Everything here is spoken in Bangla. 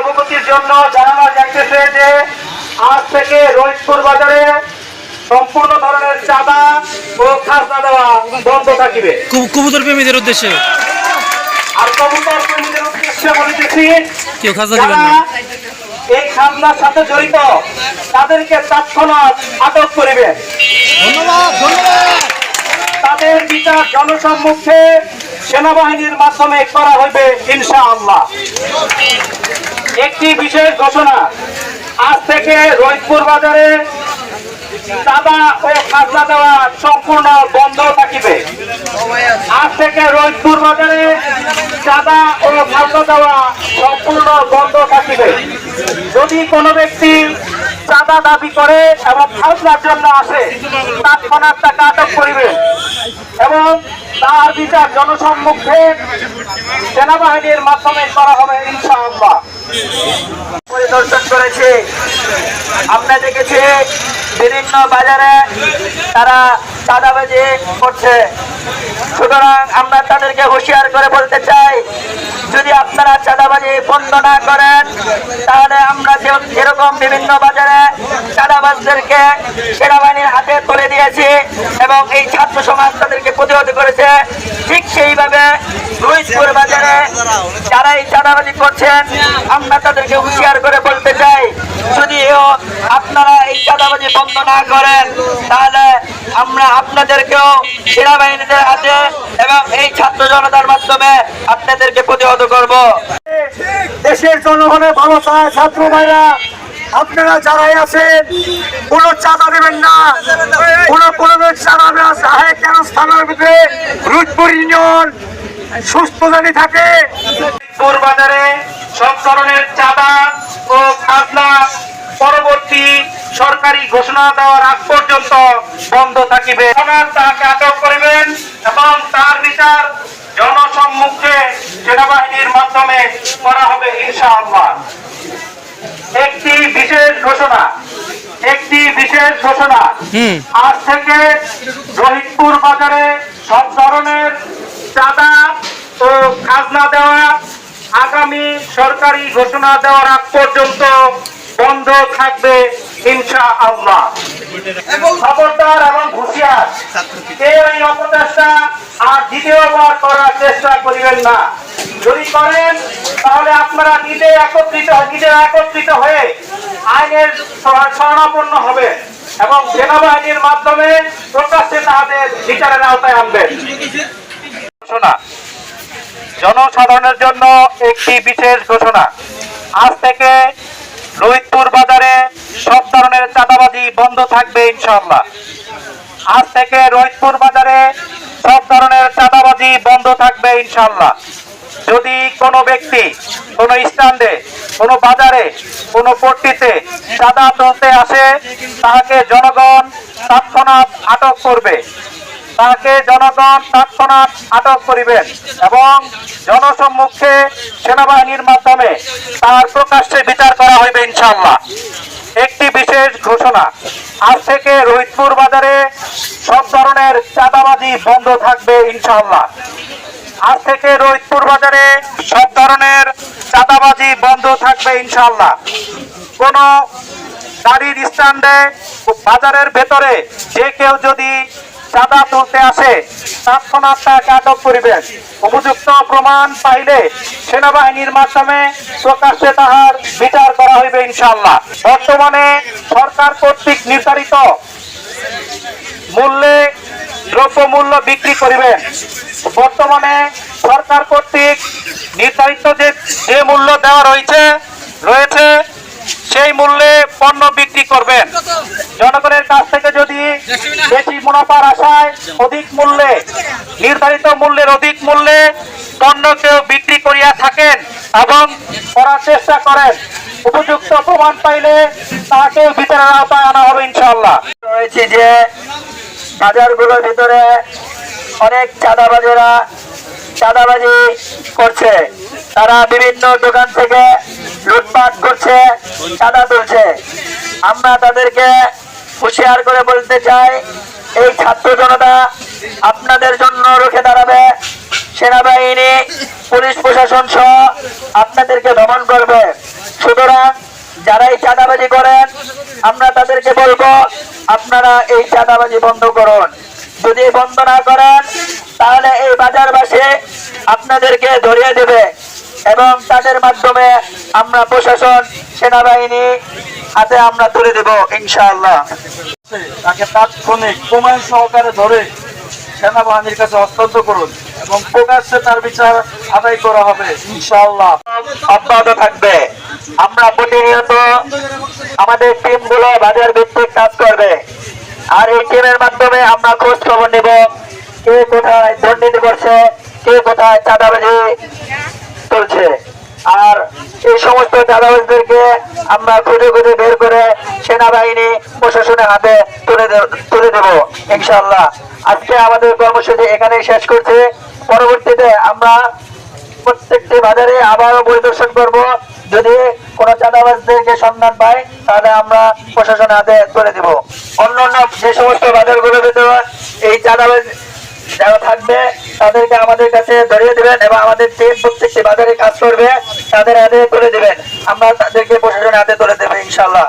অবগতির জন্য জানানো যাইতেছে যে আজ থেকে রোহিতপুর বাজারে সম্পূর্ণ ধরনের চাঁদা ও খাজনা দেওয়া বন্ধ থাকিবে। কবু- কবুতর প্রেমীদের উদ্দেশ্যে? আর কবুতর প্রেমীদের উদ্দেশ্যে বলিতেছি কেউ খাজনা দিবেন না। এই খাজনার সাথে জড়িত তাদেরকে তৎক্ষণাৎ আটক করিবেন তাদের বিচার জনসম্মুখে সেনাবাহিনীর মাধ্যমে করা হইবে ইনশাআল্লাহ। একটি বিশেষ ঘোষণা। আজ থেকে রোহিতপুর বাজারে চাঁদা ও খাজনা দেওয়া সম্পূর্ণ বন্ধ থাকিবে। আজ থেকে রোহিতপুর বাজারে চাঁদা ও খাজনা দেওয়া সম্পূর্ণ বন্ধ থাকিবে। যদি কোনো ব্যক্তি চাঁদা দাবি করে এবং খাজনার জন্য আসে তৎক্ষণাৎ তাকে আটক করিবে এবং তার বিচার জনসম্মুখে সেনাবাহিনীর মাধ্যমে করা হবে ইনশাআল্লাহ। পরিদর্শন করেছে। আমরা দেখেছি বিভিন্ন বাজারে তারা চাঁদাবাজি করছে। সুতরাং আমরা তাদেরকে হুঁশিয়ার করে বলতে চাই, যদি আপনারা চাঁদাবাজি বন্ধ না করেন, তাহলে আমরা যেরকম বিভিন্ন বাজারে চাঁদাবাজদেরকে সেনাবাহিনীর হাতে তুলে দিয়েছি এবং এই ছাত্র সমাজ তাদেরকে প্রতিহত করেছে, ঠিক সেইভাবে রুইসপুর বাজারে চাঁদাবাজি করছেন, আমরা তাদেরকে হুঁশিয়ার করে বলতে চাই যদিও আপনারা এই চাঁদাবাজি বন্ধ না করেন, তাহলে আমরা আপনাদেরকেও সেনাবাহিনীদের হাতে এবং এই ছাত্র জনতার মাধ্যমে আপনাদেরকে প্রতিহত করব। দেশের জনগণের ভালো চায়, ছাত্র ভাইরা, আপনারা যারাই আছেন, কোন চাঁদা দেবেন না, কোন কোন চাঁদা দেওয়া চাহে কেন স্থানের ভিতরে রুদপুর ইউনিয়ন সুস্থ জানি থাকে বাজারে সব ধরনের চাঁদা ও খাজনা পরবর্তী সরকারি ঘোষণা দেওয়ার আগ পর্যন্ত বন্ধ থাকিবে। তাকে আটক করিবেন এবং তার বিচার জনসম্মুখে সেনাবাহিনীর মাধ্যমে করা হবে ইনশাআল্লাহ। একটি বিশেষ ঘোষণা একটি বিশেষ ঘোষণা। আজ থেকে রোহিতপুর বাজারে সব ধরনের চাঁদা ও খাজনা দেওয়া আগামী সরকারি ঘোষণা দেওয়ার আগ পর্যন্ত বন্ধ থাকবে ইনশা আল্লাহ খবরদার এবং হুঁশিয়ার। কেউ এই অপচেষ্টা আর দ্বিতীয়বার করার চেষ্টা করিবেন না। যদি করেন তাহলে আপনারা নিজে একত্রিত নিজে একত্রিত হয়ে আইনের শরণাপন্ন হবে এবং সেনাবাহিনীর মাধ্যমে প্রকাশ্যে তাদের বিচারের আওতায় আনবেন। ঘোষণা জনসাধারণের জন্য একটি বিশেষ ঘোষণা। আজ থেকে রোহিতপুর বাজারে সব ধরনের চাঁদাবাজি বন্ধ থাকবে ইনশাআল্লাহ। আজ থেকে রোহিতপুর বাজারে সব ধরনের চাঁদাবাজি বন্ধ থাকবে ইনশাআল্লাহ। যদি কোনো ব্যক্তি কোনো স্ট্যান্ডে, কোনো বাজারে, কোনো পট্টিতে চাঁদা তুলতে আসে তাহাকে জনগণ তৎক্ষণাৎ আটক করবে। তাকে জনগণ তৎক্ষণাৎ আটক করিবেন এবং জনসম্মুখে সেনাবাহিনীর মাধ্যমে তার প্রকাশ্যে বিচার করা হইবে ইনশাআল্লাহ। একটি বিশেষ ঘোষণা, আজ থেকে রোহিতপুর বাজারে সব ধরনের চাঁদাবাজি বন্ধ থাকবে ইনশাআল্লাহ। আজ থেকে রোহিতপুর বাজারে সব ধরনের চাঁদাবাজি বন্ধ থাকবে ইনশাআল্লাহ। কোন গাড়ির স্ট্যান্ডে বাজারের ভেতরে যে কেউ যদি চাঁদা তুলতে আসে। আটক করিবেন। উপযুক্ত প্রমাণ পাইলে সেনাবাহিনীর মাধ্যমে প্রকাশ্যে তাহার বিচার করা হইবে ইনশাআল্লাহ। বর্তমানে সরকার কর্তৃক নির্ধারিত মূল্যে দ্রব্য মূল্য বিক্রি করিবেন। বর্তমানে সরকার কর্তৃক নির্ধারিত যে যে মূল্য দেওয়া রয়েছে রয়েছে, সেই মূল্যে পণ্য বিক্রি করবেন। জনগণের বেশি মুনাফার আশায় অধিক মূল্যে, নির্ধারিত মূল্যের অধিক মূল্যে পণ্য কেউ বিক্রি করিয়া থাকেন এবং করার চেষ্টা করেন। উপযুক্ত প্রমাণ পাইলে তাকে বিচারের আওতায় আনা হবে ইনশাল্লাহ রয়েছে যে বাজারগুলোর ভিতরে অনেক চাঁদাবাজেরা চাঁদাবাজি করছে। তারা বিভিন্ন দোকান থেকে লুটপাট করছে, চাঁদা তুলছে। আমরা তাদেরকে হুঁশিয়ার করে বলতে চাই, এই ছাত্র জনতা আপনাদের জন্য রুখে দাঁড়াবে। সেনাবাহিনী, পুলিশ প্রশাসন সহ আপনাদেরকে দমন করবে। সুতরাং যারা এই চাঁদাবাজি করেন, আমরা তাদেরকে বলব, আপনারা এই চাঁদাবাজি বন্ধ করুন। যদি বন্ধ না করেন, তাহলে এই বাজারবাসী আপনাদেরকে ধরিয়ে দেবে এবং তাদের মাধ্যমে আমরা প্রশাসন, সেনাবাহিনী হাতে আমরা তুলে দেব, ইনশাআল্লাহ। তাকে তাৎক্ষণিক প্রমাণ সহকারে ধরে সেনাবাহিনীর কাছে হস্তান্তর করুন এবং প্রকাশ্যে তার বিচার আদায় করা হবে, ইনশাআল্লাহ। অব্যাহত থাকবে। আমরা প্রতিনিয়ত আমাদের টিমগুলো বাজার ভিত্তিক কাজ করবে। আর এই টিমের মাধ্যমে আমরা খোঁজ খবর নেব, কে কোথায় দুর্নীতি করছে কে কোথায় চাঁদাবাজি চলছে। আর এই সমস্ত চাঁদাবাজদেরকে আমরা খুঁজে খুঁজে বের করে সেনাবাহিনী প্রশাসনের হাতে তুলে তুলে দেব, ইনশাআল্লাহ। আজকে আমাদের কর্মসূচি এখানেই শেষ করছি। পরবর্তীতে আমরা প্রত্যেকটি বাজারে আবারও পরিদর্শন করব। যদি কোনো চাঁদাবাজদেরকে সন্ধান পাই, তাহলে আমরা প্রশাসনের হাতে তুলে দেব। অন্য অন্য যে সমস্ত বাজারগুলোতে এই চাঁদাবাজ যারা থাকবে তাদেরকে আমাদের কাছে ধরিয়ে দেবেন এবং আমাদের যে প্রত্যেকটি বাজারে কাজ করবে, তাদের হাতে করে দেবেন। আমরা তাদেরকে প্রশাসনের হাতে তুলে দেবেন ইনশাল্লাহ